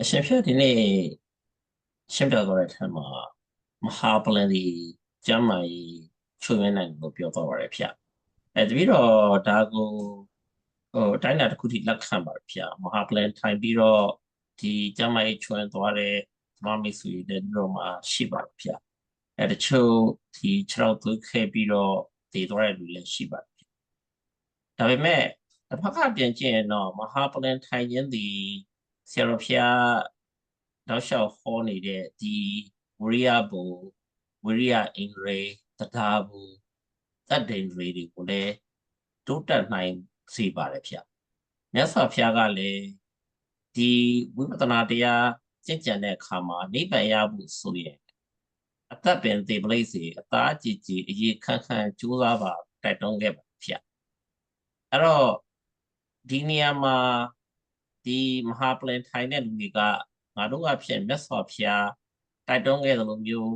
အရှင်ဖျက်ဒီနေ့ရှင်းပြသွားတဲ့ထက်မှာမဟာပလန်ဒီကျမ်းမာရေးချွေးမနိုင်လို့ပြောသွားပါတယ်ဖျက်အဲတပည့်တော့ဒါကိုဟိုတိုင်းတာတစ်ခုထိလက်ခံပါတယ်ဖျက်မဟာပလန်ထိုင်ပြီးတော့ဒီကျမ်းမာရေးချွေးသွားတဲ့ဓမ္မမိတ်ဆွေတွေတို့မှာရှိပါတယ်ဖျက်အဲတချို့ဒီခြေထောက်သွေးခဲပြီးတော့တည်သွားတဲ့လူလည်းရှိပါတယ်ဒါပေမဲ့တစ်ဖက်ကပြန်ကြည့်ရင်တော့မဟာပလန်ထိုင်ခြင်းဒီ ဆရာတော်ဖျားတောက်လျှောက်ဟောနေတဲ့ဒီဝရိယဘူဝရိယအင်္ဂရေတရားဘူတတ်တယ်တွေတွေကိုလည်းတိုးတက်နိုင်စေပါတယ်ဖျားမြတ်စွာဘုရားကလည်းဒီဝိပဿနာတရားကျင့်ကြံတဲ့အခါမှာနိဗ္ဗာန်ရဖို့ဆိုရင်အသက်ပင်သေပလိတ်စီအသားကြည်ကြည်အရေးခန့်ခန့်ကြိုးစားပါတိုက်တွန်းခဲ့ပါဖျားအဲ့တော့ဒီနေရာမှာ ဒီမဟာပလန်ထိုင်တဲ့လူတွေကငါတို့ကဖြစ်မြတ်စွာဘုရားတိုက်တွန်းခဲ့သလိုမျိုး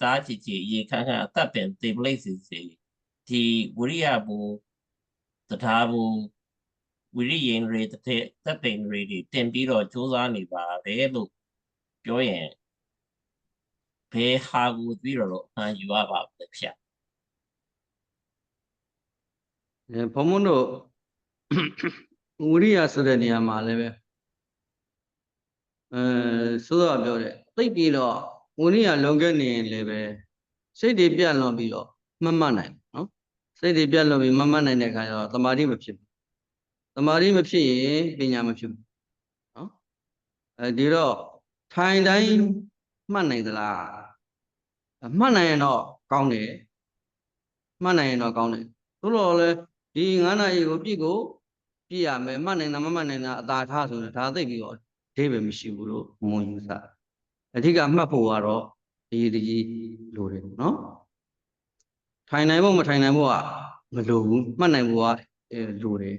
စားကြည်ကြည်ရေခန့်ခန့်အသက်ပင်သေပလိတ်စီစီဒီဝိရိယဘူတရားဘူဝိရိယင်ရေတဲ့သက်ပင်ရေတွေတင်ပြီးတော့စူးစမ်းနေပါတယ်လို့ပြောရင်ဘယ်ဟာကိုပြီးတော့လို့အမှန်ယူရပါလဲဖျက်အဲဘုံမုံတို့ ဝိရိယဆိုတဲ့နေရာမှာလည်းပဲအဲဆိုတော့ပြောတယ်သိပ်ပြီးတော့ဝိရိယလွန်ခဲ့နေရင်လည်းပဲစိတ်တွေပြတ်လွန်ပြီးတော့မမှတ်နိုင်ဘူးနော်စိတ်တွေပြတ်လွန်ပြီးမမှတ်နိုင်တဲ့အခါကျတော့တမာတိမဖြစ်ဘူးတမာတိမဖြစ်ရင်ပညာမဖြစ်ဘူးနော်အဲဒီတော့ထိုင်တိုင်းမှတ်နိုင်သလားမှတ်နိုင်ရင်တော့ကောင်းတယ်မှတ်နိုင်ရင်တော့ကောင်းတယ်သို့တော်လည်းဒီငါးနာရီကိုပြည့်ကို ပြည့်ရမယ်မှတ်နိုင်တာမမှတ်နိုင်တာအသာထားဆိုရင်ဒါသိပြီးတော့အဓိပ္ပာယ်မရှိဘူးလို့မွန်ယူဆအဓိကမှတ်ဖို့ကတော့အရေးတကြီးလိုတယ်နော်ထိုင်နိုင်ဖို့မထိုင်နိုင်ဖို့ကမလိုဘူးမှတ်နိုင်ဖို့ကအဲလိုတယ်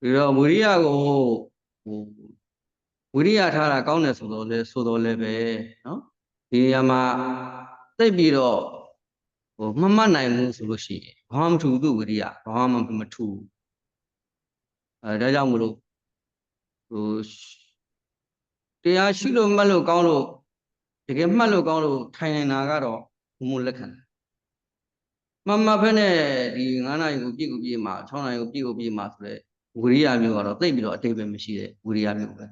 ပြီးတော့ဝိရိယကိုဟိုဝိရိယထားတာကောင်းတယ်ဆိုတော့လဲဆိုတော့လဲပဲနော်ဒီနေရာမှာသိပြီးတော့ဟိုမမှတ်နိုင်ဘူးဆိုလို့ရှိရင်ဘာမှမထူသူ့ဝိရိယဘာမှမထူ အဲဒါကြောင့်မလို့ဟိုတရားရှိလို့မှတ်လို့ကောင်းလို့တကယ်မှတ်လို့ကောင်းလို့ထိုင်နေတာကတော့ဘုံမလက်ခံမမဖက်နဲ့ဒီ9နာရီကိုပြည့်ကိုပြည့်မှာ6နာရီကိုပြည့်ကိုပြည့်မှာဆိုတော့ဝိရိယမျိုးကတော့သိပ်ပြီးတော့အတိတ်ပဲမရှိတဲ့ဝိရိယမျိုးပဲ